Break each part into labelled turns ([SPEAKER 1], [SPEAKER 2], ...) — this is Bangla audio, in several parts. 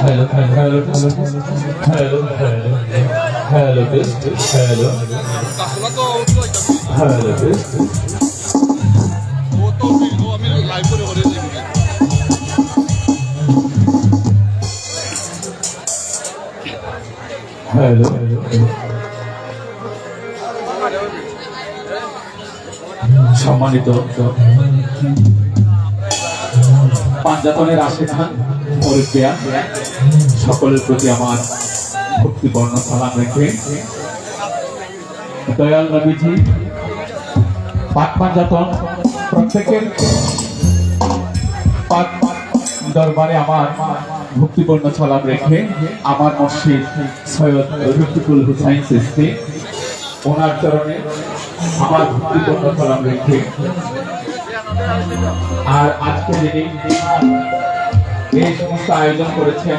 [SPEAKER 1] hello, hello, hello, hello, hello, hello, hello, hello,
[SPEAKER 2] live করে করে দিই
[SPEAKER 1] hello, সম্মানিত পাঞ্জাতনের আশেখান পরিক্রিয়া সকলের প্রতি আমার ভক্তিপূর্ণ সালাম রেখে দয়াল নবীজি পাক পাঞ্জাতন প্রত্যেকের দরবারে আমার ভক্তিপূর্ণ সালাম রেখে আমার মসজিদ সৈয়দ রফিকুল হুসাইন সিস্তি, ওনার চরণে আমার ভক্তিপূর্ণ সালাম রেখে। আর আজকে যিনি এই সমস্ত আয়োজন করেছেন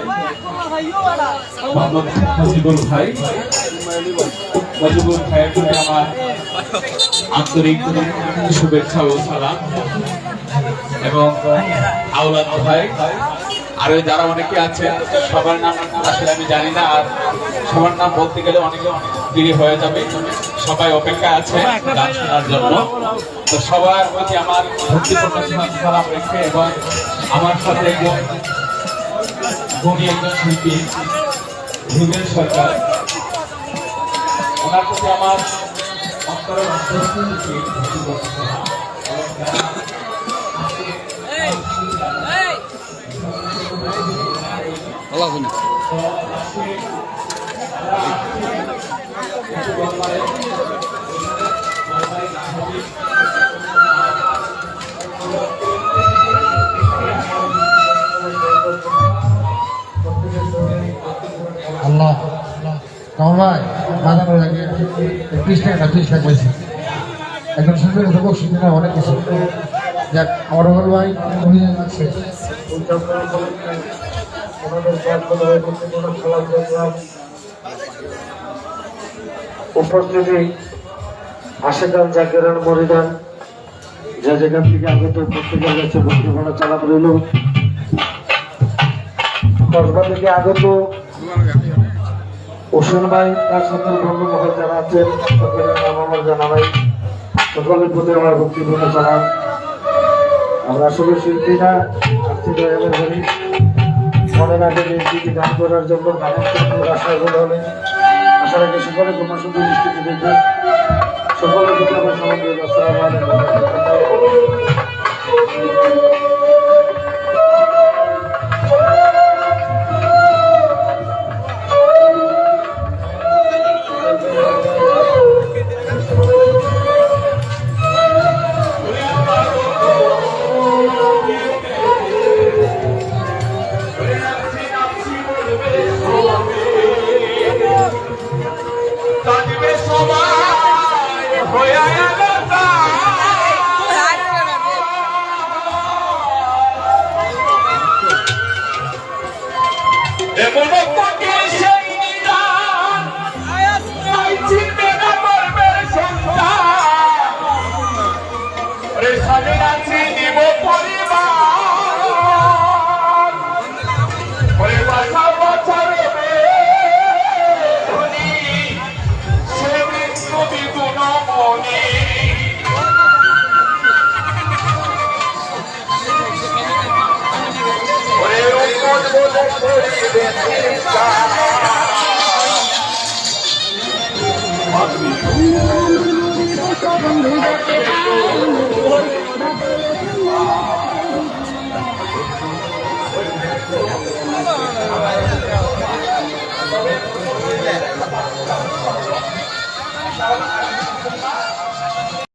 [SPEAKER 1] মোহাম্মদ ভাই। মজিবুল ভাইয়ের প্রতি আমার আন্তরিক শুভেচ্ছা ও সালাম। এবং আওলাদ ভাই, আরও যারা অনেকে আছেন সবার নাম আসলে আমি জানি না, আর সবার নাম বলতে গেলে অনেকে অনেক দেরি হয়ে যাবে, সবাই অপেক্ষা আছে গান শোনার জন্য। তো সবার প্রতি আমার ভক্তিপূর্ণ সালাম রেখে এবং আমার সাথে একজন গুণী একজন শিল্পী ভীমের সরকার। ওনার প্রতি আমার অন্তরের অন্তর
[SPEAKER 3] ভাই বাজানো লাগে ত্রিশ টাকা ত্রিশ টাকা পয়সা একজন সুন্দর বলছি না অনেক কিছু। যাক, আমার বড় ভাই, উনি আছে। উপস্থিতি, আশেখান জাকিরান মরিদান, যা যেখান থেকে আগত প্রত্যেকের কাছে করা চালাপ রইল। কসবা থেকে আগত ওসমান ভাই, তার সাথে বন্ধুমহল যারা আছেন। সকলের নাম আমার জানা ভাই। সকলের প্রতি আমার ভক্তিপূর্ণ জানান আমরা আসলে শিল্পীরা আর্থিক ধরি মনে রাখে যে দিদি গান করার জন্য গানের আশা করে আশা রাখি সকলে তোমার শুধু দৃষ্টিতে দেখবে। সকলের প্রতি আমার সামনে আসসালামু আলাইকুম।
[SPEAKER 1] কাঁদবে সবাই হয়ে বন্ধু